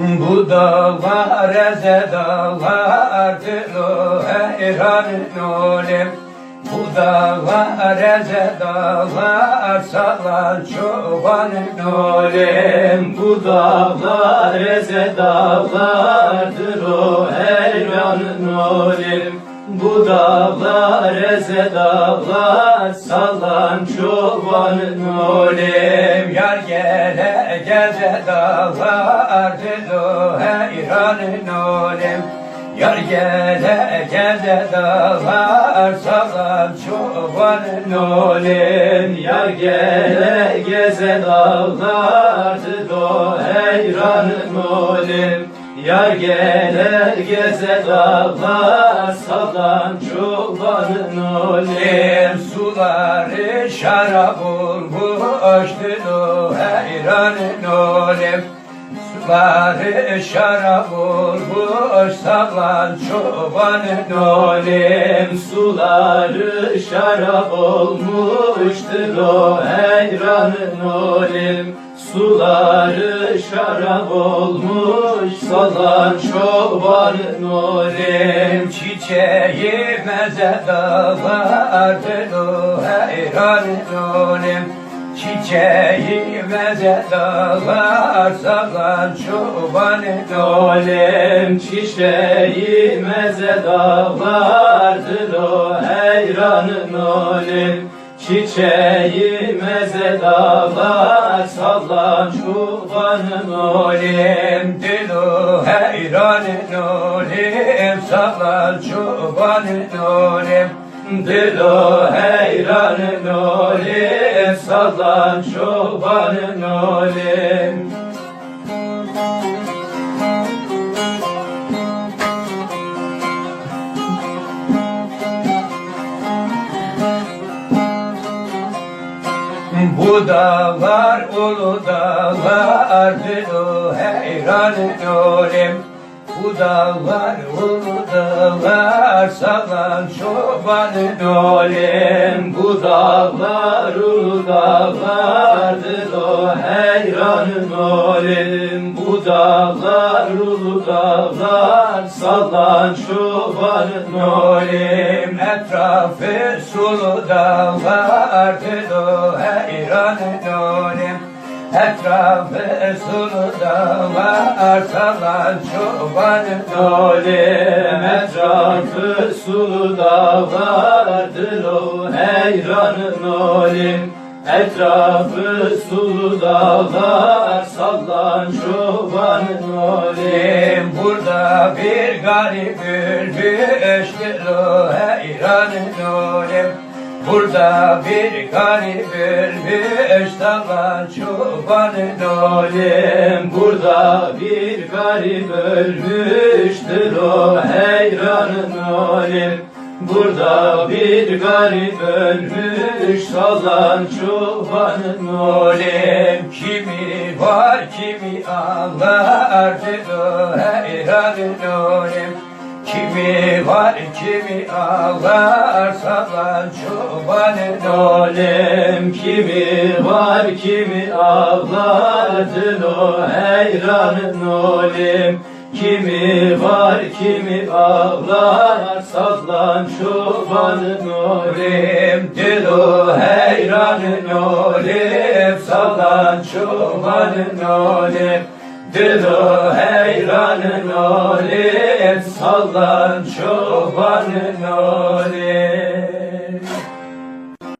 Bu dağlar eze dağlardır o heyranın olim Bu dağlar eze dağlar salan çobanın olim Bu dağlar eze dağlardır o heyranın olim bu dağlar eze dağlar sallan çobanın olim Yar gele geze dağlardır o heyranın olim Yar gele geze dağlar sallan çobanın olim Yar gele geze dağlardır o heyranın olim Yar gelir geze dağlar sallan çobanın olim Suları şarap olmuştur o heyranın olim Suları şarap olmuş sallan çobanın olim Suları şarap olmuştur o heyranın olim Suları şarap olmuş salan çobanın olim Çiçeği meze dağlardır o heyranın olim Çiçeği meze dağlar salan çobanın olim Çiçeği meze dağlardır o heyranın Çiçeği meze dağlar sallan çobanın olim. Dilo heyranın olim sallan çobanın olim. Dilo heyranın olim sallan çobanın olim Bu dağlar ulu dağlardır o heyranın olim Bu dağlar ulu dağlar salan çobanın olim Bu dağlar ulu dağlardır o heyranın olim Bu dağlar ulu dağlar salan çobanın olim Etrafı sulu dağlardır o heyranın olim Etrafı sulu dağlar salan çobanın olim Etrafı sulu dağlardır o heyranın olim Etrafı sulu dağlar sallan çobanın olim Burada bir garip bülbüştür o heyranın olim Burada bir garip ölmüş sallan çobanın olim Burada bir garip ölmüştür o heyranın olim. Burada bir garip ölmüş sallan çobanın olim. Kimi var kimi ağlardır o heyranın olim Kimi var kimi ağlar sallan çobanın olim Kimi var kimi ağlardır o heyranın olim Kimi var kimi ağlar sallan çobanın olim Dilo heyranın olim sallan çobanın olim Dilo heyranın çobanın olim